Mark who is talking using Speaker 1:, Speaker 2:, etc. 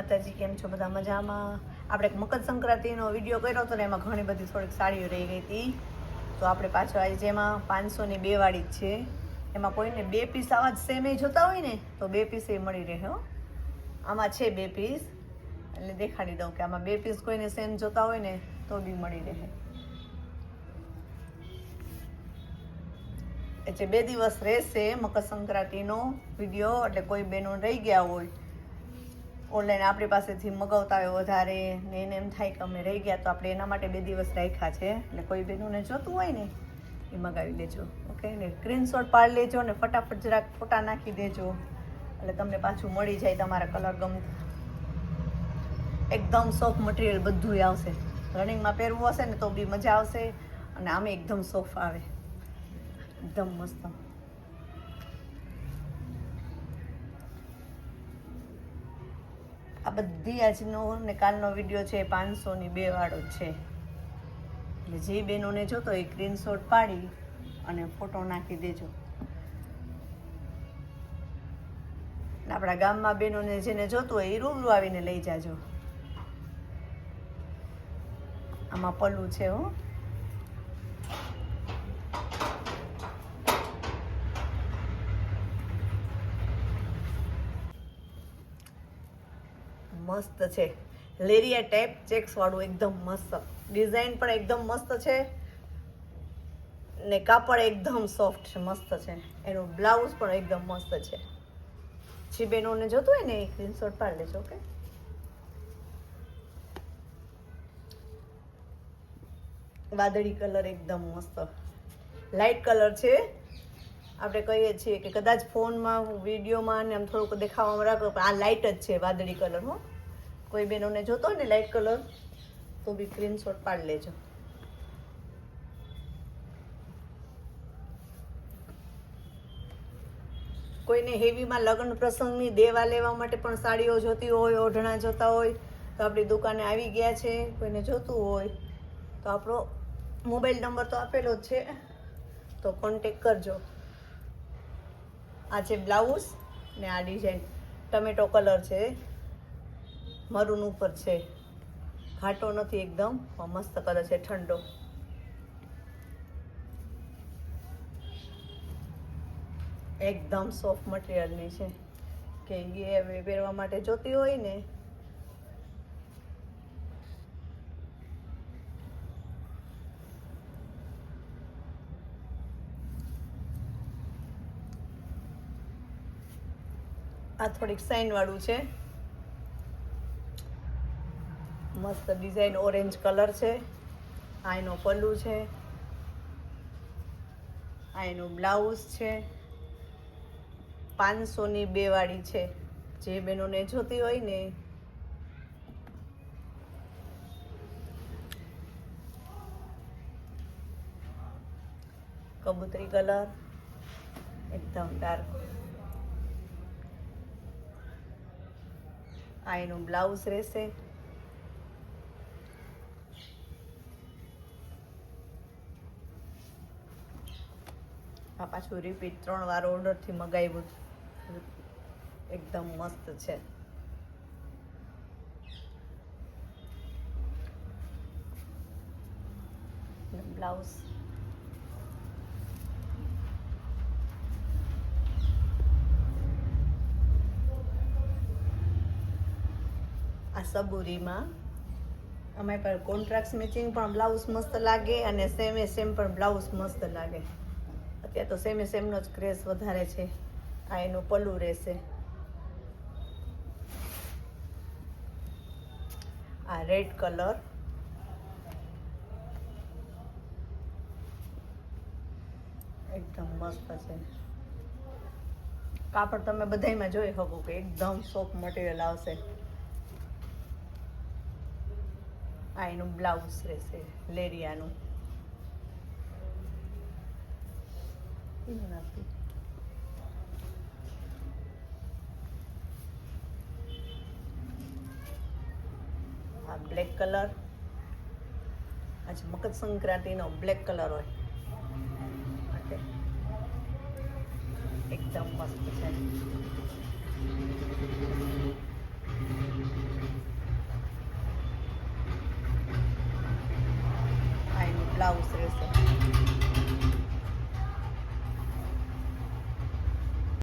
Speaker 1: માતાજી, કેમ છો? બધા મજામાં? આપણે એક મકર સંક્રાંતિનો વીડિયો કર્યો હતો ને એમાં ઘણી બધી થોડીક સાડીઓ રહી ગઈ હતી. તો આપણે પાછો આવી જેમાં પાંચસોની બે વાળી જ છે. એમાં કોઈને બે પીસ આવા જ સેમ જોતા હોય ને, તો બે પીસ એ મળી રહે આમાં છે બે પીસ એટલે દેખાડી દઉં કે આમાં બે પીસ કોઈને સેમ જોતા હોય ને, તો બી મળી રહે. એટલે બે દિવસ રહેશે મકર સંક્રાંતિનો વીડિયો, એટલે કોઈ બહેનો રહી ગયા હોય ઓનલાઈન આપણી પાસેથી મગાવતા હોય વધારે ને એને એમ થાય કે અમે રહી ગયા તો આપણે એના માટે બે દિવસ રાખ્યા છે. એટલે કોઈ બહેનોને જોતું હોય ને, એ મગાવી લેજો. ઓકે ને સ્ક્રીનશોટ પાડી લેજો ને ફટાફટ જરાક ફોટા નાખી દેજો. એટલે તમને પાછું મળી જાય તમારા કલર ગમતા. એકદમ સોફ્ટ મટીરિયલ બધું આવશે. રનિંગમાં પહેરવું હશે ને તો બી મજા આવશે અને આમે એકદમ સોફ્ટ આવે. એકદમ મસ્ત. આ બધી આજનો ને કાલનો વીડિયો છે પાંચસોની બે વાળો છે. એટલે જે બહેનોને જોતો એ સ્ક્રીનશોટ પાડી અને ફોટો નાખી દેજો. આપણા ગામમાં બહેનોને જેને જોતું હોય એ રૂબરૂ આવીને લઈ જાજો. આમાં પલ્લું છે, હો. મસ્ત છે. લેરિયા ટાઈપ ચેક્સવાળું એકદમ મસ્ત. ડિઝાઇન પણ એકદમ મસ્ત છે. ને કાપડ એકદમ સોફ્ટ છે, મસ્ત છે. એનું બ્લાઉઝ પણ એકદમ મસ્ત છે. જે બહેનોને જોતું હોય ને, એ સ્ક્રીનશોટ પાડી લેજો, ઓકે? વાદળી કલર એકદમ મસ્ત. લાઇટ કલર છે. આપણે કહીએ છીએ કે કદાચ ફોનમાં, વિડીયોમાં ને આમ થોડુંક દેખાવામાં રાખો, પણ આ લાઇટ જ છે વાદળી કલર હો. કોઈ બહેનોને જોતો ને લાઇટ કલર તો બી સ્ક્રીનશોટ પાડી લેજો. કોઈને હેવીમાં લગ્ન પ્રસંગની દેવા લેવા માટે પણ સાડીઓ જોતી હોય, ઓઢણા જોતા હોય, તો આપણી દુકાને આવી ગયા છે, કોઈને જોતું હોય, તો આપણો મોબાઈલ નંબર તો આપેલો જ છે. તો કોન્ટેક કરજો. આ છે બ્લાઉઝ ને આ ડિઝાઇન. ટમેટો કલર છે. મરૂન ઉપર છે. ઘાટો નથી એકદમ મસ્ત કલર છે, ઠંડો. એકદમ સોફ્ટ મટીરિયલની છે. કે એ પહેરવા માટે જોતી હોય ને આ થોડીક સાઇનવાળું છે. મસ્ત ડિઝાઇન ઓરેન્જ કલર છે. આ એનો પલ્લુ છે. આ એનું બ્લાઉઝ છે. પાંચસોની બે વાળી છે. જે બહેનોને જોતી હોય ને. કબૂતરી કલર. એકદમ ડાર્ક આ એનું બ્લાઉઝ રહેશે આ પાછું રિપીટ ત્રણ વાર ઓર્ડરથી મગાવ્યું એકદમ મસ્ત છે બ્લાઉઝ આ સબુરીમાં અમારી પર કોન્ટ્રાક્ટ મેચિંગ પણ બ્લાઉઝ મસ્ત લાગે અને સેમે સેમ પણ બ્લાઉઝ મસ્ત લાગે. અત્યારે તો સેમે સેમનો જ ક્રેઝ વધારે છે. આ એનું પલ્લું રહેશે. આ રેડ કલર એકદમ મસ્ત છે. કાપડ તમે બધામાં જોઈ શકો કે એકદમ સોફ્ટ મટીરિયલ આવશે. આ એનું બ્લાઉઝ રહેશે, લેરિયાનું. આ બ્લેક કલર આજે મકર સંક્રાંતિનો બ્લેક કલર હોય. એકદમ મસ્ત છે. બ્લાઉઝ રહેશે